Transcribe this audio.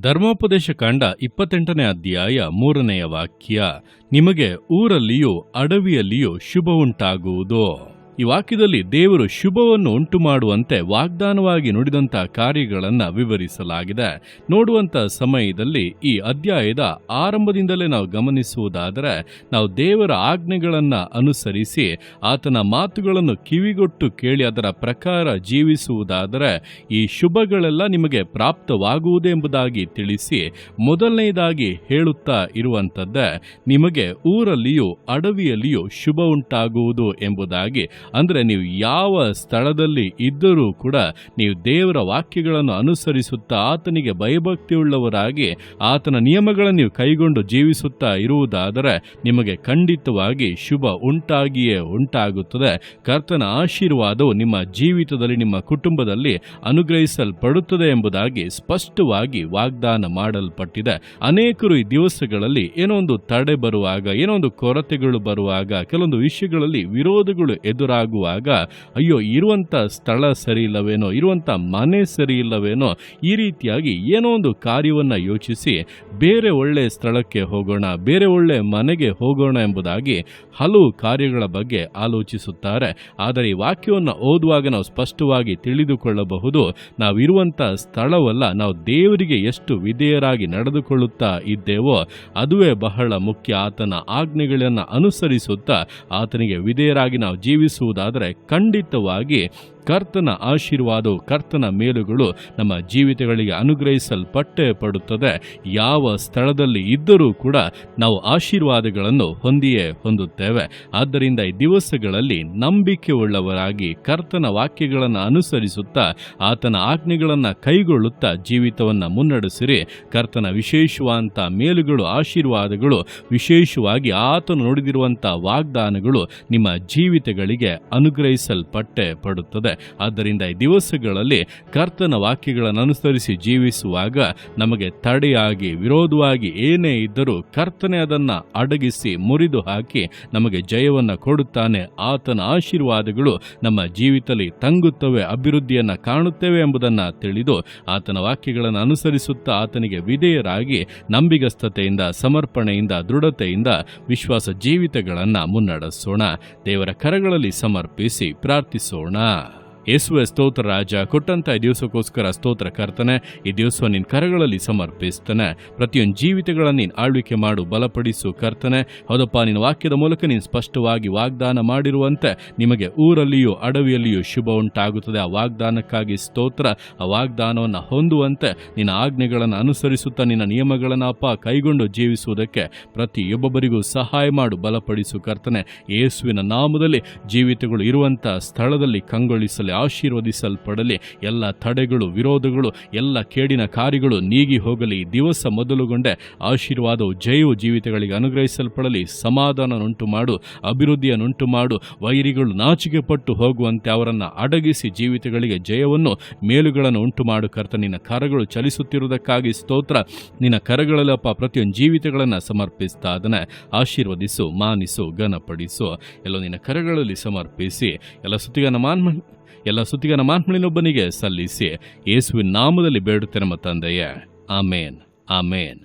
ಧರ್ಮೋಪದೇಶ ಕಾಂಡ ಇಪ್ಪತ್ತೆಂಟನೇ ಅಧ್ಯಾಯ ಮೂರನೆಯ ವಾಕ್ಯ ನಿಮಗೆ ಊರಲ್ಲಿಯೂ ಅಡವಿಯಲ್ಲಿಯೂ ಶುಭ ಉಂಟಾಗುವುದು ಈ ವಾಕ್ಯದಲ್ಲಿ ದೇವರು ಶುಭವನ್ನು ಉಂಟು ಮಾಡುವಂತೆ ವಾಗ್ದಾನವಾಗಿ ನುಡಿದಂಥ ಕಾರ್ಯಗಳನ್ನು ವಿವರಿಸಲಾಗಿದೆ. ನೋಡುವಂಥ ಸಮಯದಲ್ಲಿ ಈ ಅಧ್ಯಾಯದ ಆರಂಭದಿಂದಲೇ ನಾವು ಗಮನಿಸುವುದಾದರೆ, ನಾವು ದೇವರ ಆಜ್ಞೆಗಳನ್ನು ಅನುಸರಿಸಿ ಆತನ ಮಾತುಗಳನ್ನು ಕಿವಿಗೊಟ್ಟು ಕೇಳಿ ಅದರ ಪ್ರಕಾರ ಜೀವಿಸುವುದಾದರೆ, ಈ ಶುಭಗಳೆಲ್ಲ ನಿಮಗೆ ಪ್ರಾಪ್ತವಾಗುವುದೆಂಬುದಾಗಿ ತಿಳಿಸಿ ಮೊದಲನೆಯದಾಗಿ ಹೇಳುತ್ತಾ ಇರುವಂಥದ್ದೇ, ನಿಮಗೆ ಊರಲ್ಲಿಯೂ ಅಡವಿಯಲ್ಲಿಯೂ ಶುಭ ಉಂಟಾಗುವುದು ಎಂಬುದಾಗಿ ಅಂದರೆ ನೀವು ಯಾವ ಸ್ಥಳದಲ್ಲಿ ಇದ್ದರೂ ಕೂಡ ನೀವು ದೇವರ ವಾಕ್ಯಗಳನ್ನು ಅನುಸರಿಸುತ್ತಾ ಆತನಿಗೆ ಭಯಭಕ್ತಿಯುಳ್ಳವರಾಗಿ, ಆತನ ನಿಯಮಗಳನ್ನು ನೀವು ಕೈಗೊಂಡು ಜೀವಿಸುತ್ತಾ ಇರುವುದಾದರೆ ನಿಮಗೆ ಖಂಡಿತವಾಗಿ ಶುಭ ಉಂಟಾಗಿಯೇ ಉಂಟಾಗುತ್ತದೆ. ಕರ್ತನ ಆಶೀರ್ವಾದವು ನಿಮ್ಮ ಜೀವಿತದಲ್ಲಿ, ನಿಮ್ಮ ಕುಟುಂಬದಲ್ಲಿ ಅನುಗ್ರಹಿಸಲ್ಪಡುತ್ತದೆ ಎಂಬುದಾಗಿ ಸ್ಪಷ್ಟವಾಗಿ ವಾಗ್ದಾನ ಮಾಡಲ್ಪಟ್ಟಿದೆ. ಅನೇಕರು ಈ ದಿವಸಗಳಲ್ಲಿ ಏನೋ ಒಂದು ತಡೆ ಬರುವಾಗ, ಏನೋ ಒಂದು ಕೊರತೆಗಳು ಬರುವಾಗ, ಕೆಲವೊಂದು ವಿಷಯಗಳಲ್ಲಿ ವಿರೋಧಗಳು ಎದುರಾಗುವಾಗ ಅಯ್ಯೋ ಇರುವಂತ ಸ್ಥಳ ಸರಿ ಇಲ್ಲವೇನೋ ಇರುವಂತ ಮನೆ ಸರಿ ಇಲ್ಲವೇನೋ ಈ ರೀತಿಯಾಗಿ ಏನೋ ಒಂದು ಕಾರ್ಯವನ್ನ ಯೋಚಿಸಿ ಬೇರೆ ಒಳ್ಳೆ ಸ್ಥಳಕ್ಕೆ ಹೋಗೋಣ, ಬೇರೆ ಒಳ್ಳೆ ಮನೆಗೆ ಹೋಗೋಣ ಎಂಬುದಾಗಿ ಹಲವು ಕಾರ್ಯಗಳ ಬಗ್ಗೆ ಆಲೋಚಿಸುತ್ತಾರೆ. ಆದರೆ ಈ ವಾಕ್ಯವನ್ನು ಓದುವಾಗ ನಾವು ಸ್ಪಷ್ಟವಾಗಿ ತಿಳಿದುಕೊಳ್ಳಬಹುದು, ನಾವಿರುವಂಥ ಸ್ಥಳವಲ್ಲ, ನಾವು ದೇವರಿಗೆ ಎಷ್ಟು ವಿಧೇಯರಾಗಿ ನಡೆದುಕೊಳ್ಳುತ್ತಾ ಇದ್ದೇವೋ, ಅದುವೇ ಬಹಳ ಮುಖ್ಯ. ಆತನ ಆಜ್ಞೆಗಳನ್ನು ಅನುಸರಿಸುತ್ತಾ ಆತನಿಗೆ ವಿಧೇಯರಾಗಿ ನಾವು ಜೀವಿಸುವುದಾದರೆ ಖಂಡಿತವಾಗಿ ಕರ್ತನ ಆಶೀರ್ವಾದವು ಕರ್ತನ ಮೇಲುಗಳು ನಮ್ಮ ಜೀವಿತಗಳಿಗೆ ಅನುಗ್ರಹಿಸಲ್ಪಟ್ಟೆ ಪಡುತ್ತದೆ. ಯಾವ ಸ್ಥಳದಲ್ಲಿ ಇದ್ದರೂ ಕೂಡ ನಾವು ಆಶೀರ್ವಾದಗಳನ್ನು ಹೊಂದಿಯೇ ಹೊಂದುತ್ತೇವೆ. ಆದ್ದರಿಂದ ಈ ದಿವಸಗಳಲ್ಲಿ ನಂಬಿಕೆ ಉಳ್ಳವರಾಗಿ ಕರ್ತನ ವಾಕ್ಯಗಳನ್ನು ಅನುಸರಿಸುತ್ತಾ ಆತನ ಆಜ್ಞೆಗಳನ್ನು ಕೈಗೊಳ್ಳುತ್ತಾ ಜೀವಿತವನ್ನು ಮುನ್ನಡೆಸಿರಿ. ಕರ್ತನ ವಿಶೇಷವಾದಂಥ ಮೇಲುಗಳು, ಆಶೀರ್ವಾದಗಳು, ವಿಶೇಷವಾಗಿ ಆತನು ನೋಡಿದಿರುವಂಥ ವಾಗ್ದಾನಗಳು ನಿಮ್ಮ ಜೀವಿತಗಳಿಗೆ ಅನುಗ್ರಹಿಸಲ್ಪಟ್ಟೆ ಪಡುತ್ತದೆ. ಆದ್ದರಿಂದ ಈ ದಿವಸಗಳಲ್ಲಿ ಕರ್ತನ ವಾಕ್ಯಗಳನ್ನು ಅನುಸರಿಸಿ ಜೀವಿಸುವಾಗ ನಮಗೆ ತಡೆಯಾಗಿ, ವಿರೋಧವಾಗಿ ಏನೇ ಇದ್ದರೂ ಕರ್ತನೆ ಅದನ್ನು ಅಡಗಿಸಿ ಮುರಿದು ಹಾಕಿ ನಮಗೆ ಜಯವನ್ನು ಕೊಡುತ್ತಾನೆ. ಆತನ ಆಶೀರ್ವಾದಗಳು ನಮ್ಮ ಜೀವಿತದಲ್ಲಿ ತಂಗುತ್ತವೆ, ಅಭಿವೃದ್ಧಿಯನ್ನು ಕಾಣುತ್ತೇವೆ ಎಂಬುದನ್ನು ತಿಳಿದು ಆತನ ವಾಕ್ಯಗಳನ್ನು ಅನುಸರಿಸುತ್ತಾ ಆತನಿಗೆ ವಿಧೇಯರಾಗಿ ನಂಬಿಗಸ್ತತೆಯಿಂದ, ಸಮರ್ಪಣೆಯಿಂದ, ದೃಢತೆಯಿಂದ ವಿಶ್ವಾಸ ಜೀವಿತಗಳನ್ನು ಮುನ್ನಡೆಸೋಣ. ದೇವರ ಕರಗಳಲ್ಲಿ ಸಮರ್ಪಿಸಿ ಪ್ರಾರ್ಥಿಸೋಣ. ಯೇಸುವೆ ಸ್ತೋತ್ರ ರಾಜ, ಕೊಟ್ಟಂತ ಈ ದಿವಸಕ್ಕೋಸ್ಕರ ಸ್ತೋತ್ರ ಕರ್ತನೆ, ಈ ದಿವಸ ನಿನ್ನ ಕರಗಳಲ್ಲಿ ಸಮರ್ಪಿಸ್ತಾನೆ. ಪ್ರತಿಯೊಂದು ಜೀವಿತಗಳನ್ನು ನೀನು ಆಳ್ವಿಕೆ ಮಾಡು, ಬಲಪಡಿಸು ಕರ್ತನೆ. ಹೌದಪ್ಪ, ನಿನ್ನ ವಾಕ್ಯದ ಮೂಲಕ ನೀನು ಸ್ಪಷ್ಟವಾಗಿ ವಾಗ್ದಾನ ಮಾಡಿರುವಂತೆ ನಿಮಗೆ ಊರಲ್ಲಿಯೂ ಅಡವಿಯಲ್ಲಿಯೂ ಶುಭ ಉಂಟಾಗುತ್ತದೆ. ಆ ವಾಗ್ದಾನಕ್ಕಾಗಿ ಸ್ತೋತ್ರ, ಆ ವಾಗ್ದಾನವನ್ನು ಹೊಂದುವಂತೆ ನಿನ್ನ ಆಜ್ಞೆಗಳನ್ನು ಅನುಸರಿಸುತ್ತಾ ನಿನ್ನ ನಿಯಮಗಳನ್ನು ಅಪ್ಪ ಕೈಗೊಂಡು ಜೀವಿಸುವುದಕ್ಕೆ ಪ್ರತಿಯೊಬ್ಬೊಬ್ಬರಿಗೂ ಸಹಾಯ ಮಾಡು, ಬಲಪಡಿಸು ಕರ್ತನೆ. ಯೇಸುವಿನ ನಾಮದಲ್ಲಿ ಜೀವಿತಗಳು ಇರುವಂಥ ಸ್ಥಳದಲ್ಲಿ ಕಂಗೊಳಿಸಲಿ. ಆಶೀರ್ವದಿಸಲ್ಪಡಲಿ. ಎಲ್ಲ ತಡೆಗಳು, ವಿರೋಧಗಳು, ಎಲ್ಲ ಕೇಡಿನ ಕಾರ್ಯಗಳು ನೀಗಿ ಹೋಗಲಿ. ದಿವಸ ಮೊದಲುಗೊಂಡೆ ಆಶೀರ್ವಾದವು ಜಯವು ಜೀವಿತಗಳಿಗೆ ಅನುಗ್ರಹಿಸಲ್ಪಡಲಿ. ಸಮಾಧಾನನುಂಟು ಮಾಡು, ಅಭಿವೃದ್ಧಿಯನ್ನುಂಟು ಮಾಡು. ವೈರಿಗಳು ನಾಚಿಕೆ ಪಟ್ಟು ಹೋಗುವಂತೆ ಅವರನ್ನು ಅಡಗಿಸಿ ಜೀವಿತಗಳಿಗೆ ಜಯವನ್ನು, ಮೇಲುಗಳನ್ನು ಉಂಟು ಮಾಡು. ಕರ್ತ ನಿನ್ನ ಕರಗಳು ಚಲಿಸುತ್ತಿರುವುದಕ್ಕಾಗಿ ಸ್ತೋತ್ರ. ನಿನ್ನ ಕರಗಳಲ್ಲಪ್ಪ ಪ್ರತಿಯೊಂದು ಜೀವಿತಗಳನ್ನು ಸಮರ್ಪಿಸ್ತಾ ಆಶೀರ್ವದಿಸು, ಮಾನಿಸು, ಘನಪಡಿಸು. ಎಲ್ಲೋ ನಿನ್ನ ಕರಗಳಲ್ಲಿ ಸಮರ್ಪಿಸಿ. ಎಲ್ಲ ಸುತ್ತಿಗನ ಮಾನ್ಮ ಎಲ್ಲ ಸುತ್ತಿಗನ ಮಾನ್ಮಳಿನೊಬ್ಬನಿಗೆ ಸಲ್ಲಿಸಿ. ಯೇಸುವಿನ ನಾಮದಲ್ಲಿ ಬೇಡುತ್ತೇನೆ ನಮ್ಮ ತಂದೆಯೇ. ಆಮೇನ್. ಆಮೇನ್.